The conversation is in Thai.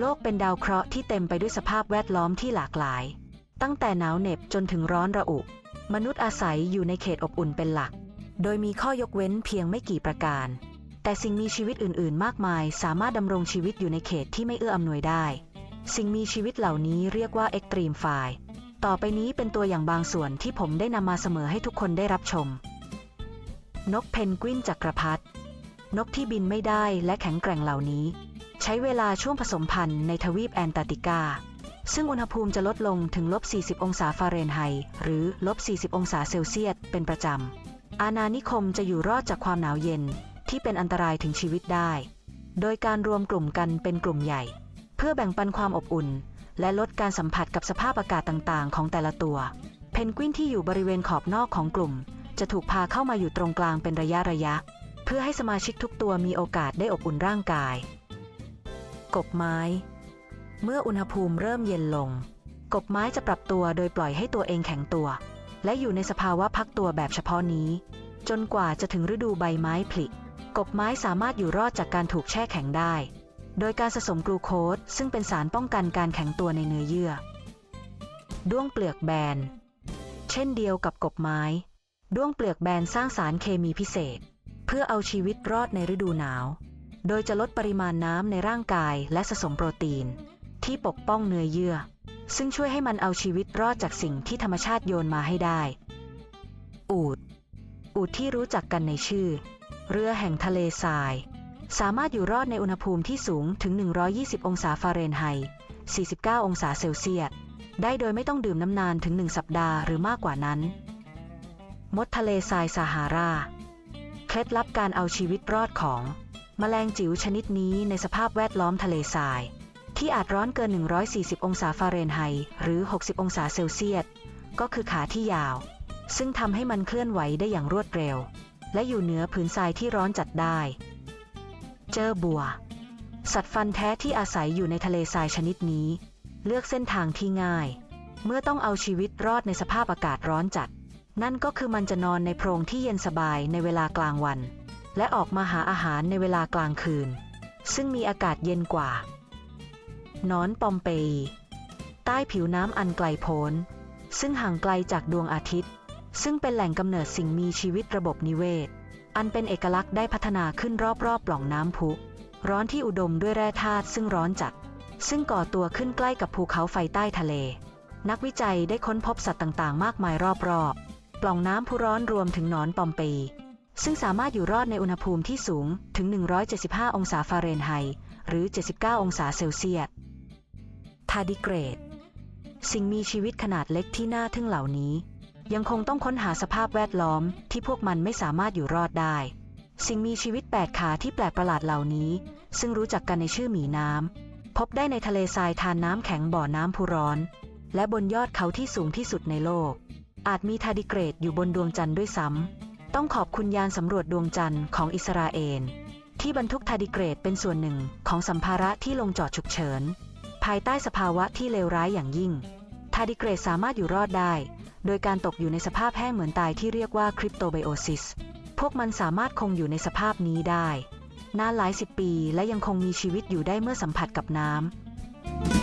โลกเป็นดาวเคราะห์ที่เต็มไปด้วยสภาพแวดล้อมที่หลากหลาย ตั้งแต่หนาวเหน็บจนถึงร้อนระอุ มนุษย์อาศัยอยู่ในเขตอบอุ่นเป็นหลัก โดยมีข้อยกเว้นเพียงไม่กี่ประการ แต่สิ่งมีชีวิตอื่น ๆ มากมาย สามารถดำรงชีวิตอยู่ในเขตที่ไม่เอื้ออำนวยได้ สิ่งมีชีวิตเหล่านี้เรียกว่าเอ็กตรีมไฟต่อไปนี้เป็นตัวอย่างบางส่วนที่ผมได้นำมาเสนอให้ทุกคนได้รับชม นกเพนกวินจักรพรรดินกที่บินไม่ได้และแข็งแกร่งเหล่านี้ ใช้เวลาช่วงผสมพันธุ์ในทวีปแอนตาร์กติกา ซึ่งอุณหภูมิจะลดลงถึงลบ 40 องศาฟาเรนไฮต์หรือลบ 40 องศาเซลเซียสเป็นประจำ อาณานิคมจะอยู่รอดจากความหนาวเย็นที่เป็นอันตรายถึงชีวิตได้ โดยการรวมกลุ่มกันเป็นกลุ่มใหญ่ เพื่อแบ่งปันความอบอุ่น และลดการสัมผัสกับสภาพอากาศต่างๆ ของแต่ละตัว เพนกวินที่อยู่บริเวณขอบนอกของกลุ่ม จะถูกพาเข้ามาอยู่ตรงกลางเป็นระยะระยะ เพื่อให้สมาชิกทุกตัวมีโอกาสได้อบอุ่นร่างกาย กบไม้ เมื่ออุณหภูมิเริ่มเย็นลง กบไม้จะปรับตัวโดยปล่อยให้ตัวเองแข็งตัว และอยู่ในสภาวะพักตัวแบบเฉพาะนี้ จนกว่าจะถึงฤดูใบไม้ผลิกบไม้สามารถอยู่รอดจากการถูกแช่แข็งได้ โดยการผสมกลูโคสซึ่งเป็นสารป้องกันการแข็งตัวในเนื้อเยื่อ ด้วงเปลือกแบน เช่นเดียวกับกบไม้ ด้วงเปลือกแบนสร้างสารเคมีพิเศษ เพื่อเอาชีวิตรอดในฤดูหนาว โดยจะลดปริมาณน้ำในร่างกายและสะสมโปรตีน ที่ปกป้องเนื้อเยื่อ ซึ่งช่วยให้มันเอาชีวิตรอดจากสิ่งที่ธรรมชาติโยนมาให้ได้ อูด อูดที่รู้จักกันในชื่อ เรือแห่งทะเลทราย สามารถอยู่รอดในอุณหภูมิที่สูงถึง 120 องศาฟาเรนไฮต์ 49 องศาเซลเซียส ได้โดยไม่ต้องดื่มน้ำนานถึง 1 สัปดาห์หรือมากกว่านั้น มดทะเลทรายซาฮารา เคล็ดลับการเอาชีวิตรอดของ แมลงจิ๋วชนิดนี้ในสภาพแวดล้อมทะเลทราย ที่อาจร้อนเกิน 140 องศาฟาเรนไฮต์หรือ 60 องศาเซลเซียส ก็คือขาที่ยาว ซึ่งทำให้มันเคลื่อนไหวได้อย่างรวดเร็ว และอยู่เหนือผืนทรายที่ร้อนจัดได้ เจอบัว สัตว์ฟันแท้ที่อาศัยอยู่ในทะเลทรายชนิดนี้ เลือกเส้นทางที่ง่าย เมื่อต้องเอาชีวิตรอดในสภาพอากาศร้อนจัด นั่นก็คือมันจะนอนในโพรงที่เย็นสบายในเวลากลางวัน และออกมาหาอาหารในเวลากลางคืน ซึ่งมีอากาศเย็นกว่านอนปอมเปอีใต้ผิวน้ำอันไกลโพ้น ซึ่งห่างไกลจากดวงอาทิตย์ ซึ่งเป็นแหล่งกำเนิดสิ่งมีชีวิตระบบนิเวศ อันเป็นเอกลักษณ์ได้พัฒนาขึ้นรอบๆปล่องน้ำพุ ร้อนที่อุดมด้วยแร่ธาตุซึ่งร้อนจัด ซึ่งก่อตัวขึ้นใกล้กับภูเขาไฟใต้ทะเล นักวิจัยได้ค้นพบสัตว์ต่างๆ มากมายรอบๆ ปล่องน้ำพุร้อนรวมถึงหนอนปอมเปอี ซึ่งสามารถอยู่รอดในอุณหภูมิที่สูงถึง 175 องศาฟาเรนไฮต์หรือ 79 องศาเซลเซียสทาร์ดิเกรด สิ่งมีชีวิตขนาดเล็กที่น่าทึ่งเหล่านี้ ยังคงต้องค้นหาสภาพแวดล้อมที่พวกมันไม่สามารถอยู่รอดได้ สิ่งมีชีวิตแปดขาที่แปลกประหลาดเหล่านี้ ซึ่งรู้จักกันในชื่อหมีน้ำ พบได้ในทะเลทรายทานน้ำแข็งบ่อน้ำพุร้อน และบนยอดเขาที่สูงที่สุดในโลก อาจมีทาร์ดิเกรดอยู่บนดวงจันทร์ด้วยซ้ำ ต้องขอบคุณยานสำรวจดวงจันทร์ของอิสราเอลที่บรรทุกทาร์ดิเกรดเป็นส่วนหนึ่งของสัมภาระที่ลงจอดฉุกเฉิน ภายใต้สภาวะที่เลวร้ายอย่างยิ่ง ทาร์ดิเกรดสามารถอยู่รอดได้ โดยการตกอยู่ในสภาพแห้งเหมือนตายที่เรียกว่าคริปโตไบโอซิส พวกมันสามารถคงอยู่ในสภาพนี้ได้ นานหลายสิบปีและยังคงมีชีวิตอยู่ได้เมื่อสัมผัสกับน้ำ